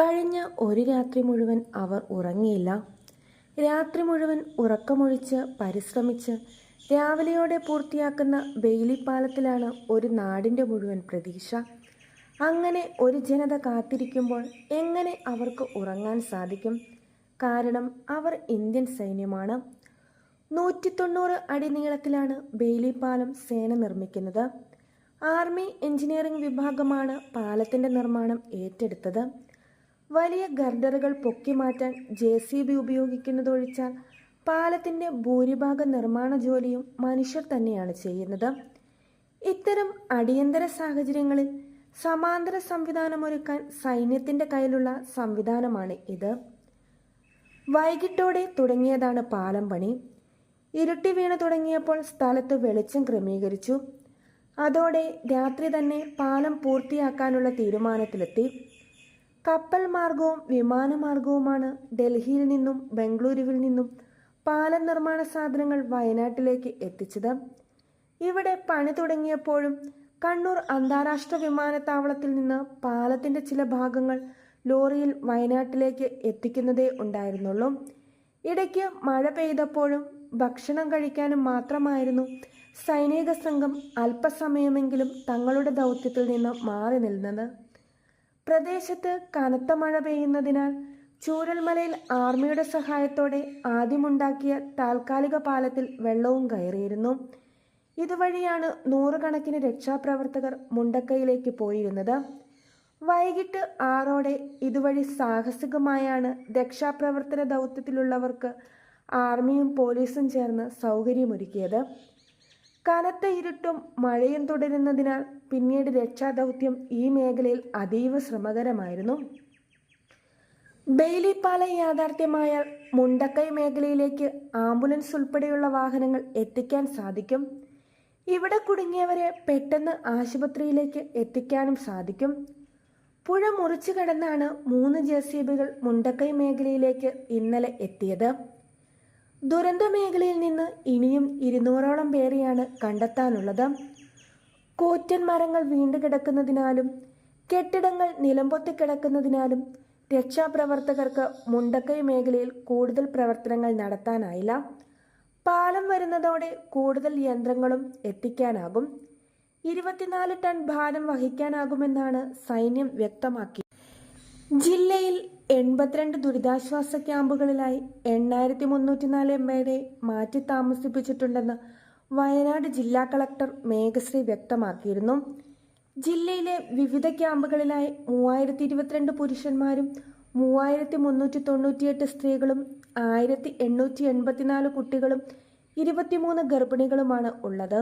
കഴിഞ്ഞ ഒരു രാത്രി മുഴുവൻ അവർ ഉറങ്ങിയില്ല. രാത്രി മുഴുവൻ ഉറക്കമൊഴിച്ച് പരിശ്രമിച്ച് രാവിലെയോടെ പൂർത്തിയാക്കുന്ന ബെയിലിപ്പാലത്തിലാണ് ഒരു നാടിന്റെ മുഴുവൻ പ്രതീക്ഷ. അങ്ങനെ ഒരു ജനത കാത്തിരിക്കുമ്പോൾ എങ്ങനെ അവർക്ക് ഉറങ്ങാൻ സാധിക്കും? കാരണം അവർ ഇന്ത്യൻ സൈന്യമാണ്. നൂറ്റി തൊണ്ണൂറ് അടി നീളത്തിലാണ് ബെയിലി പാലം സേന നിർമ്മിക്കുന്നത്. ആർമി എഞ്ചിനീയറിംഗ് വിഭാഗമാണ് പാലത്തിന്റെ നിർമ്മാണം ഏറ്റെടുത്തത്. വലിയ ഗർഡറുകൾ പൊക്കിമാറ്റാൻ ജെ സി ബി ഉപയോഗിക്കുന്നതൊഴിച്ചാൽ പാലത്തിന്റെ ഭൂരിഭാഗം നിർമ്മാണ ജോലിയും മനുഷ്യർ തന്നെയാണ് ചെയ്യുന്നത്. ഇത്തരം അടിയന്തര സാഹചര്യങ്ങളിൽ സമാന്തര സംവിധാനമൊരുക്കാൻ സൈന്യത്തിന്റെ കയ്യിലുള്ള സംവിധാനമാണ് ഇത്. വൈകിട്ടോടെ തുടങ്ങിയതാണ് പാലം പണി. ഇരുട്ടി വീണ് തുടങ്ങിയപ്പോൾ സ്ഥലത്ത് വെളിച്ചം ക്രമീകരിച്ചു. അതോടെ രാത്രി തന്നെ പാലം പൂർത്തിയാക്കാനുള്ള തീരുമാനത്തിലെത്തി. കപ്പൽ മാർഗവും വിമാനമാർഗവുമാണ് ഡൽഹിയിൽ നിന്നും ബംഗളൂരുവിൽ നിന്നും പാലം നിർമ്മാണ സാധനങ്ങൾ വയനാട്ടിലേക്ക് എത്തിച്ചത്. ഇവിടെ പണി തുടങ്ങിയപ്പോഴും കണ്ണൂർ അന്താരാഷ്ട്ര വിമാനത്താവളത്തിൽ നിന്ന് പാലത്തിന്റെ ചില ഭാഗങ്ങൾ ലോറിയിൽ വയനാട്ടിലേക്ക് എത്തിക്കുന്നതേ ഉണ്ടായിരുന്നുള്ളൂ. ഇടയ്ക്ക് മഴ പെയ്തപ്പോഴും ഭക്ഷണം കഴിക്കാനും മാത്രമായിരുന്നു സൈനിക സംഘം അല്പസമയമെങ്കിലും തങ്ങളുടെ ദൗത്യത്തിൽ നിന്ന് മാറി നിന്നത്. പ്രദേശത്ത് കനത്ത മഴ പെയ്യുന്നതിനാൽ ചൂരൽമലയിൽ ആർമിയുടെ സഹായത്തോടെ ആദ്യമുണ്ടാക്കിയ താൽക്കാലിക പാലത്തിൽ വെള്ളവും കയറിയിരുന്നു. ഇതുവഴിയാണ് നൂറുകണക്കിന് രക്ഷാപ്രവർത്തകർ മുണ്ടക്കയിലേക്ക് പോയിരുന്നത്. വൈകിട്ട് ആറോടെ ഇതുവഴി സാഹസികമായാണ് രക്ഷാപ്രവർത്തന ദൗത്യത്തിലുള്ളവർക്ക് ആർമിയും പോലീസും ചേർന്ന് സൗകര്യമൊരുക്കിയത്. കനത്ത ഇരുട്ടും മഴയും തുടരുന്നതിനാൽ പിന്നീട് രക്ഷാദൗത്യം ഈ മേഖലയിൽ അതീവ ശ്രമകരമായിരുന്നു. ബെയിലി പാലം യാഥാർത്ഥ്യമായാൽ മുണ്ടക്കൈ മേഖലയിലേക്ക് ആംബുലൻസ് ഉൾപ്പെടെയുള്ള വാഹനങ്ങൾ എത്തിക്കാൻ സാധിക്കും. ഇവിടെ കുടുങ്ങിയവരെ പെട്ടെന്ന് ആശുപത്രിയിലേക്ക് എത്തിക്കാനും സാധിക്കും. പുഴ മുറിച്ചു കടന്നാണ് മൂന്ന് ജെ സി ബികൾ മുണ്ടക്കൈ മേഖലയിലേക്ക് ഇന്നലെ എത്തിയത്. ദുരന്ത മേഖലയിൽ നിന്ന് ഇനിയും ഇരുന്നൂറോളം പേരെയാണ് കണ്ടെത്താനുള്ളത്. കൂറ്റൻ മരങ്ങൾ വീണ്ടു കിടക്കുന്നതിനാലും കെട്ടിടങ്ങൾ നിലംപൊത്തി കിടക്കുന്നതിനാലും രക്ഷാപ്രവർത്തകർക്ക് മുണ്ടക്കൈ മേഖലയിൽ കൂടുതൽ പ്രവർത്തനങ്ങൾ നടത്താനായില്ല. പാലം വരുന്നതോടെ കൂടുതൽ യന്ത്രങ്ങളും എത്തിക്കാനാകും. ഇരുപത്തിനാല് ടൺ ഭാരം വഹിക്കാനാകുമെന്നാണ് സൈന്യം വ്യക്തമാക്കി. ജില്ലയിൽ എൺപത്തിരണ്ട് ദുരിതാശ്വാസ ക്യാമ്പുകളിലായി എണ്ണായിരത്തി മുന്നൂറ്റി നാല് പേരെ മാറ്റി താമസിപ്പിച്ചിട്ടുണ്ടെന്ന് വയനാട് ജില്ലാ കളക്ടർ മേഘശ്രീ വ്യക്തമാക്കിയിരുന്നു. ജില്ലയിലെ വിവിധ ക്യാമ്പുകളിലായി മൂവായിരത്തി ഇരുപത്തിരണ്ട് പുരുഷന്മാരും മൂവായിരത്തി മുന്നൂറ്റി തൊണ്ണൂറ്റിയെട്ട് സ്ത്രീകളും ആയിരത്തി എണ്ണൂറ്റി എൺപത്തിനാല് കുട്ടികളും ഇരുപത്തിമൂന്ന് ഗർഭിണികളുമാണ് ഉള്ളത്.